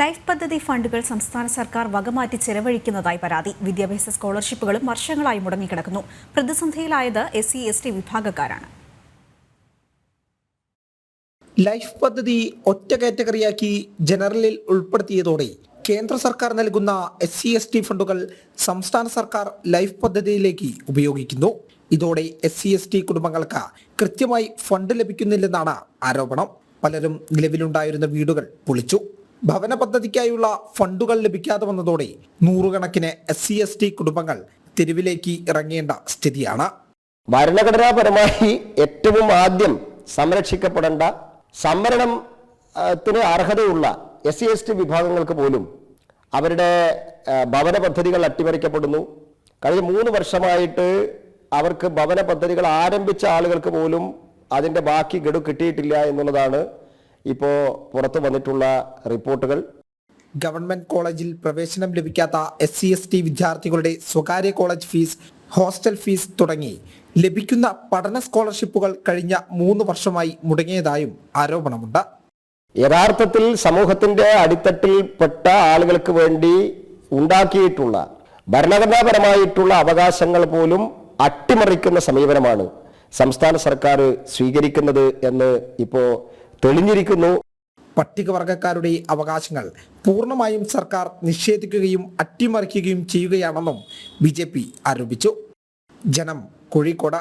Life പദ്ധതി ഫണ്ടുകൾ സംസ്ഥാന സർക്കാർ വകമാറ്റി ചെലവഴിക്കുന്നതായി പരാതി. വിദ്യാഭ്യാസ സ്കോളർഷിപ്പുകളും വർഷങ്ങളായി മുടങ്ങിക്കിടക്കുന്നു. പ്രതിസന്ധിയിലായത് എസ് സി എസ് ടി വിഭാഗക്കാരാണ്. ലൈഫ് പദ്ധതി ഒറ്റ കാറ്റഗറിയാക്കി ജനറലിൽ ഉൾപ്പെടുത്തിയതോടെ കേന്ദ്ര സർക്കാർ നൽകുന്ന എസ് സി എസ് ടി ഫണ്ടുകൾ സംസ്ഥാന സർക്കാർ ലൈഫ് പദ്ധതിയിലേക്ക് ഉപയോഗിക്കുന്നു. ഇതോടെ എസ് സി എസ് ടി കുടുംബങ്ങൾക്ക് കൃത്യമായി ഫണ്ട് ലഭിക്കുന്നില്ലെന്നാണ് ആരോപണം. പലരും നിലവിലുണ്ടായിരുന്ന വീടുകൾ പൊളിച്ചു. ഭവന പദ്ധതിക്കായുള്ള ഫണ്ടുകൾ ലഭിക്കാതെ വന്നതോടെ നൂറുകണക്കിന് എസ് സി എസ് ടി കുടുംബങ്ങൾ തെരുവിലേക്ക് ഇറങ്ങേണ്ട സ്ഥിതിയാണ്. ഭരണഘടനാപരമായി ഏറ്റവും ആദ്യം സംരക്ഷിക്കപ്പെടേണ്ട സംവരണത്തിന് അർഹതയുള്ള എസ് സി എസ് ടി വിഭാഗങ്ങൾക്ക് പോലും അവരുടെ ഭവന പദ്ധതികൾ അട്ടിമറിക്കപ്പെടുന്നു. കഴിഞ്ഞ മൂന്ന് വർഷമായിട്ട് അവർക്ക് ഭവന പദ്ധതികൾ ആരംഭിച്ച ആളുകൾക്ക് പോലും അതിന്റെ ബാക്കി ഗഡു കിട്ടിയിട്ടില്ല എന്നുള്ളതാണ് ഇപ്പോൾ പുറത്തു വന്നിട്ടുള്ള റിപ്പോർട്ടുകൾ. ഗവൺമെന്റ് കോളേജിൽ പ്രവേശനം ലഭിക്കാത്ത എസ് സി എസ് ടി വിദ്യാർത്ഥികളുടെ സ്വകാര്യ കോളേജ് ഫീസ് ഹോസ്റ്റൽ ഫീസ് തുടങ്ങി. ലഭിക്കുന്ന പഠന സ്കോളർഷിപ്പുകൾ കഴിഞ്ഞ മൂന്ന് വർഷമായി മുടങ്ങിയതായും ആരോപണമുണ്ട്. യഥാർത്ഥത്തിൽ സമൂഹത്തിന്റെ അടിത്തട്ടിൽപ്പെട്ട ആളുകൾക്ക് വേണ്ടി ഉണ്ടാക്കിയിട്ടുള്ള ഭരണഘടനാപരമായിട്ടുള്ള അവകാശങ്ങൾ പോലും അട്ടിമറിക്കുന്ന സമീപനമാണ് സംസ്ഥാന സർക്കാർ സ്വീകരിക്കുന്നത് എന്ന് ഇപ്പോൾ തെളിഞ്ഞിരിക്കുന്നു. പട്ടികവർഗക്കാരുടെ അവകാശങ്ങൾ പൂർണമായും സർക്കാർ നിഷേധിക്കുകയും അട്ടിമറിക്കുകയും ചെയ്യുകയാണെന്നും ബി ആരോപിച്ചു. ജനം കോഴിക്കോട്.